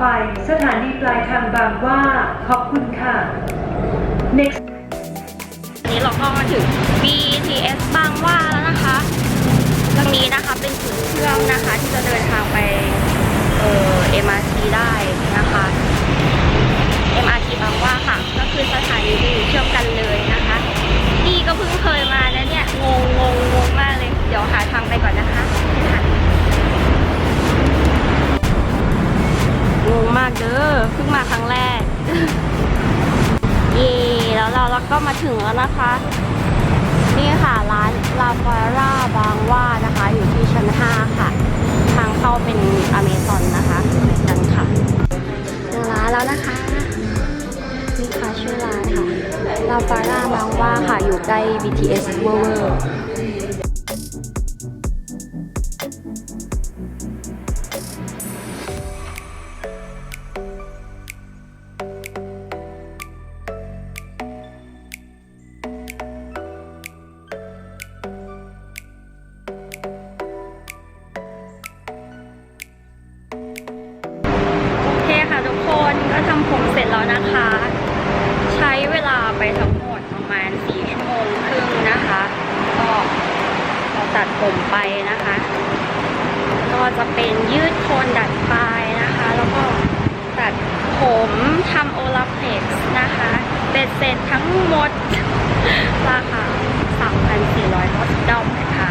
ไปสถานีปลายทางบางว่า ขอบคุณค่ะ next นี้เราก็มาถึง BTS บางว่าแล้วนะคะตรงนี้นะคะเป็นจุดเชื่อมนะคะ ที่จะเดินทางไปเอ่อ MRT ได้นะคะ MRT บางว่าค่ะ ก็คือสถานีที่อยู่เชื่อมกัน แล้วเราเราก็มาถึงแล้วนะคะ นี่ค่ะร้านลาฟาร่าบางว่านะคะ อยู่ที่ชั้น 5 ค่ะ ทางเข้าเป็นอเมซอนนะคะกันค่ะเจอร้านแล้วนะคะนี่ค่ะชื่อร้านค่ะลาฟาร่าบางว่าค่ะอยู่ใกล้ BTS เวอร์ เสร็จทั้งหมดราคา3,499บาทค่ะ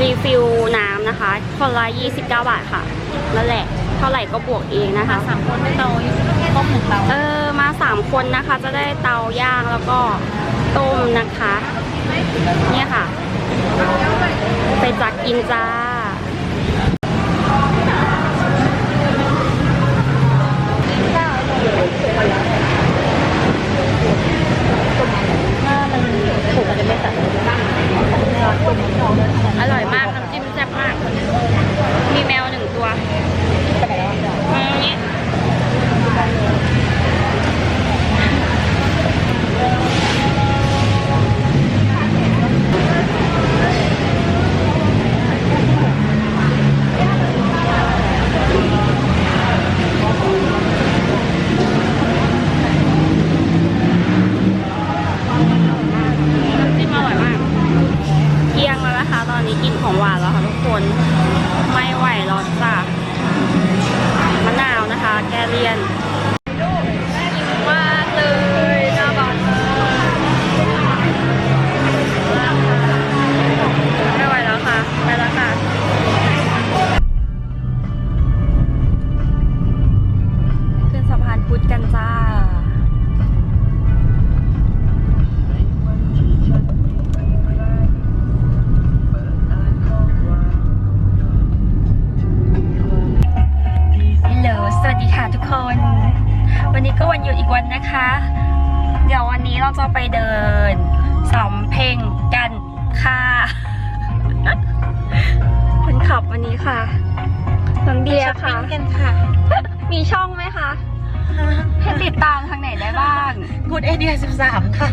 รีฟิลน้ำนะคะ คนละ 29 บาทค่ะ นั่นแหละ เท่าไหร่ก็บวกเองนะคะ สามคนได้เตาต้มหนึ่งเตาเออ มาสามคนนะคะ จะได้เตาย่างแล้วก็ต้มนะคะ เนี่ยค่ะ ไปจักกินจ้า วันนี้ก็วันหยุดอีกวันนะคะ เดี๋ยววันนี้เราจะไปเดินสำเพ็งกันค่ะคนขับวันนี้ค่ะน้องเดียค่ะ กันค่ะ มีช่องไหมคะให้ติดตามทางไหนได้บ้างกูดไอเดีย13 ค่ะ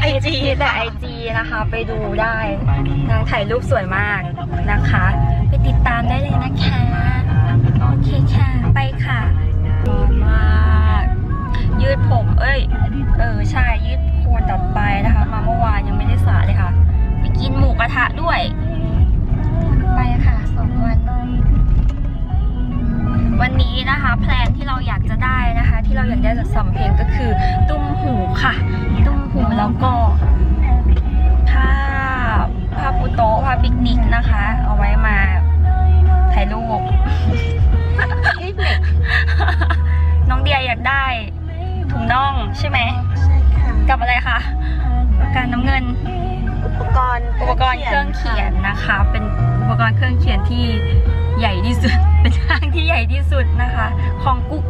ไอจีแต่ไอจีนะคะ ไปดูได้นางถ่ายรูปสวยมากนะคะ ไปติดตามได้เลยนะคะ โอเคค่ะ ไปค่ะร้อนมาก ยืดผม เอ้ย เออใช่ยืดโคนตัดไปนะคะ มาเมื่อวานยังไม่ได้สระเลยค่ะ ไปกินหมูกระทะด้วย ไปค่ะสองวัน วันนี้นะคะ แพลนที่เราอยากจะได้นะคะ ที่เราอยากได้จากสำเพ็งก็คือ ตุ้มหูค่ะ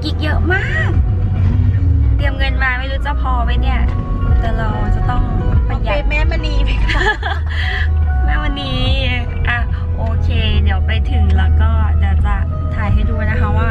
กิกเยอะมาก เตรียมเงินมาไม่รู้จะพอไหมเนี่ย แต่เราจะต้องประหยัดแม่มณีไหมคะแม่วันนีอะโอเค เดี๋ยวไปถึงแล้วก็เดี๋ยวจะถ่ายให้ดูนะคะว่า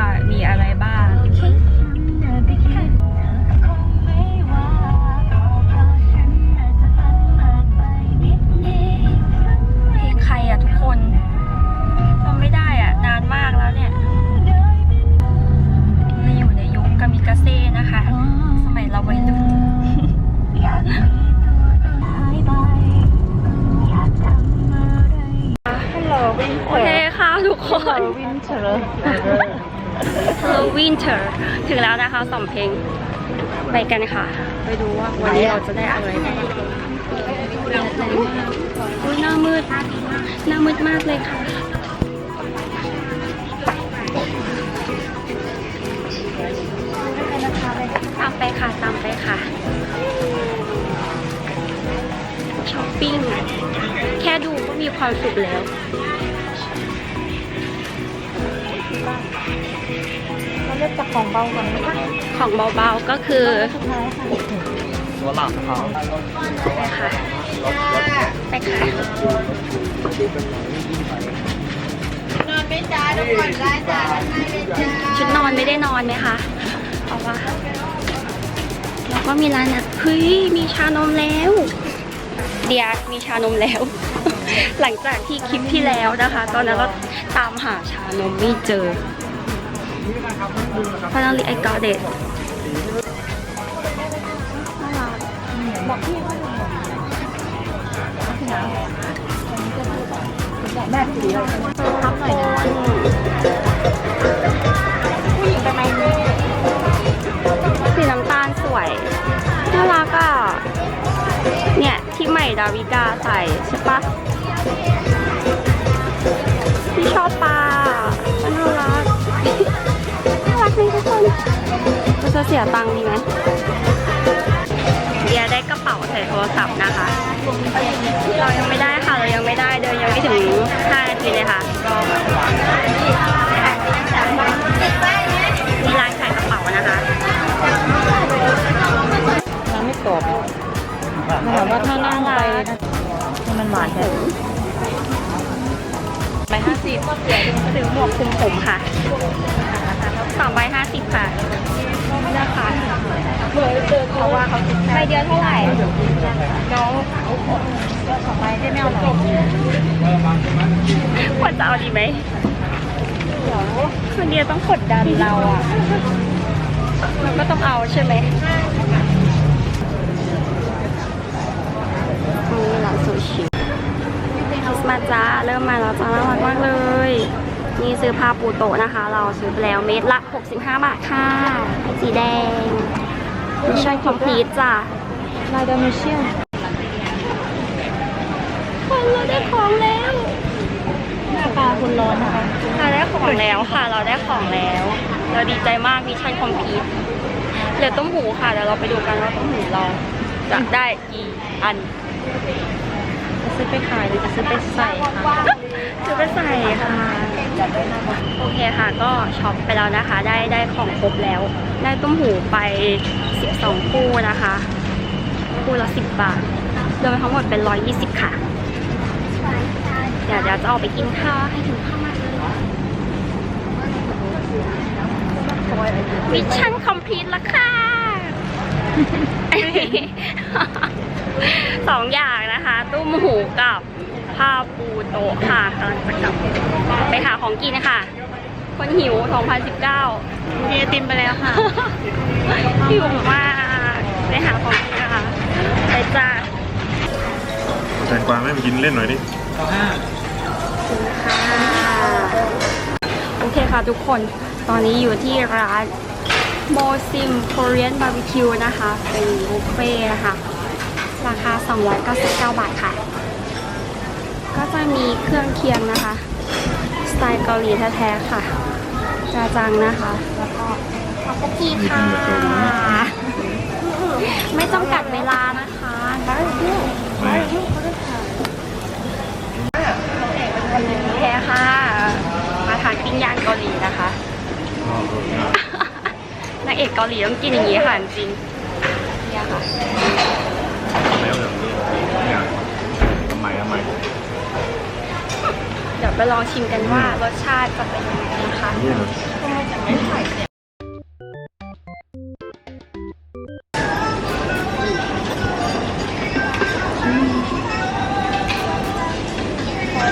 Hello Winter ถึงแล้วนะคะสำเพ็งไปกันค่ะ ไปดูว่าวันนี้เราจะได้อะไรกันอุ๊ยหน้ามืด หน้ามืดมากเลยค่ะ ตามไปค่ะ ตามไปค่ะ ช้อปปิ้ง แค่ดูก็มีความสุขแล้วเราเลือกจากของเบาก่อนไหมคะของเบาๆก็คือสุดท้ายค่ะตัวหลังเขาไปค่ะไปค่ะนอนไม่จ้าทุกคนได้จ้าไม่ได้จ้าชุดนอนไม่ได้นอนไหมคะเอาวะแล้วก็มีร้านนะเฮ้ยมีชานมแล้ว เดียมีชานมแล้ว หลังจากที่คลิปที่แล้วนะคะ ตอนนั้นเราตามหาชานมไม่เจอ Finally I got it น่ารักบอกพี่ว่าแม่สีเราทำหน่อยนะผู้หญิงเป็นไงนี่สีน้ำตาลสวยน่ารักอะเนี่ยที่ใหม่ดาวิกาใส่ใช่ปะที่ชอบปลา จะเสียตังค์ดีไหมเดียได้กระเป๋าใส่โทรศัพท์นะคะ เรายังไม่ได้ค่ะ เรายังไม่ได้เดินยังไม่ถึง 5 นาทีเลยค่ะก็มีร้านขายกระเป๋านะคะน้ำไม่กรอบถามว่าถ้านั่งไปนะมันหวานแค่ไปห้าสิบซื้อหมวกคลุมผมค่ะ สามใบห้าสิบค่ะเลือกค่ะเพราะว่าเขาติดใบเดียวเท่าไหร่น้องสองใบได้ไม่เอาหรอควรจะเอาดีไหมเดี๋ยวคนเดียวต้องกดดันเราอะเราก็ต้องเอาใช่ไหมนี่ร้านซูชิคริสต์มาสจ้าเริ่มมาแล้วจ้าน่ารักมากเลย นี่ซื้อผ้าปูโตะนะคะ เราซื้อไปแล้วเม็ดละ 65 บาทค่ะ สีแดงมิชชั่นคอมพลีทจ้ะลายดามิเชียลคนเราได้ของแล้วหน้าตาคุณร้อนนะคะเราได้ของแล้วค่ะ เราได้ของแล้ว เราดีใจมากมิชชั่นคอมพลีทเหลือต้มหูค่ะ เดี๋ยวเราไปดูกันว่าต้มหูเราจะได้กี่อัน จะซื้อไปขายหรือจะซื้อไปใส่ค่ะซื้อไปใส่ค่ะโอเคค่ะ ก็ช็อปไปแล้วนะคะ ได้ได้ของครบแล้ว ได้ต้มหูไป 12 คู่นะคะ คู่ละ 10 บาทรวมทั้งหมดเป็น 120 ค่ะ เดี๋ยวเดี๋ยวจะออกไปกินข้าวให้ถึงข้าวมาเลยมิชชั่นคอมพลีทแล้วค่ะ สองอย่างนะคะ ตุ้มหูกับผ้าปูโต๊ะค่ะกำลังจะกลับไปหาของกินนะคะคนหิว 2019มีไอติมไปแล้วค่ะ หิวมากไปหาของกินนะคะไปจ้าแตงกวาไม่มากินเล่นหน่อยดิค่ะโอเคค่ะทุกคน ตอนนี้อยู่ที่ร้านโมซิมโคเรียนบาร์บีคิวนะคะ เป็นบุฟเฟ่ต์นะคะ ราคา 299 บาทค่ะ ก็จะมีเครื่องเคียงนะคะ สไตล์เกาหลีแท้ๆค่ะ จาจังนะคะ แล้วก็ทอปกี้ค่ะ ไม่จำกัดเวลานะคะได้ลูกได้ลูกเขาได้ค่ะโอเคค่ะ มาทานปิ้งย่างเกาหลีนะคะนางเอกเกาหลีต้องกินอย่างนี้ค่ะจริงๆเนี่ยค่ะ แล้วแบบนี้เนี่ยทำไมทำไม เดี๋ยวไปลองชิมกันว่ารสชาติจะเป็นยังไงนะคะนี่เหรอ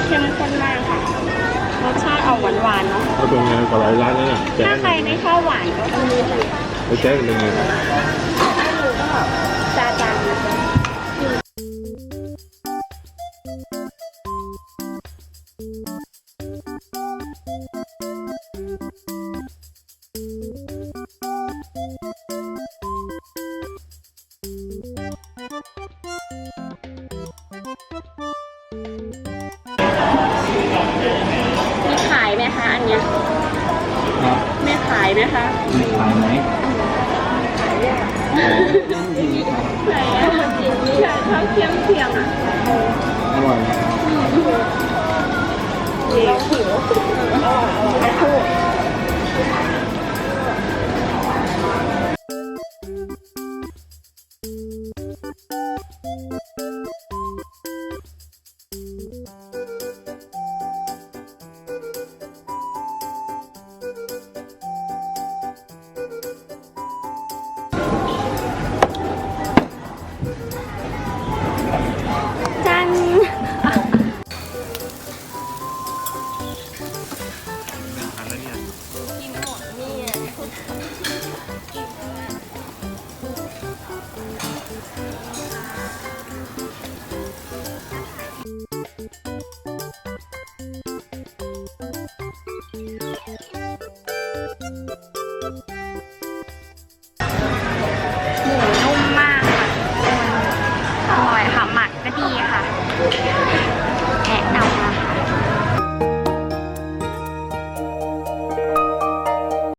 เข้มข้นมากค่ะ รสชาติออกหวานๆเนาะก็เป็นไงกับหลายร้านแล้วเนี่ยแจ๊ถ้าใครไม่ชอบหวานก็ต้องนิดนึงไปแจ๊เป็นไงจาจางนะคะ ไม่ขายไหมคะ ขายไหม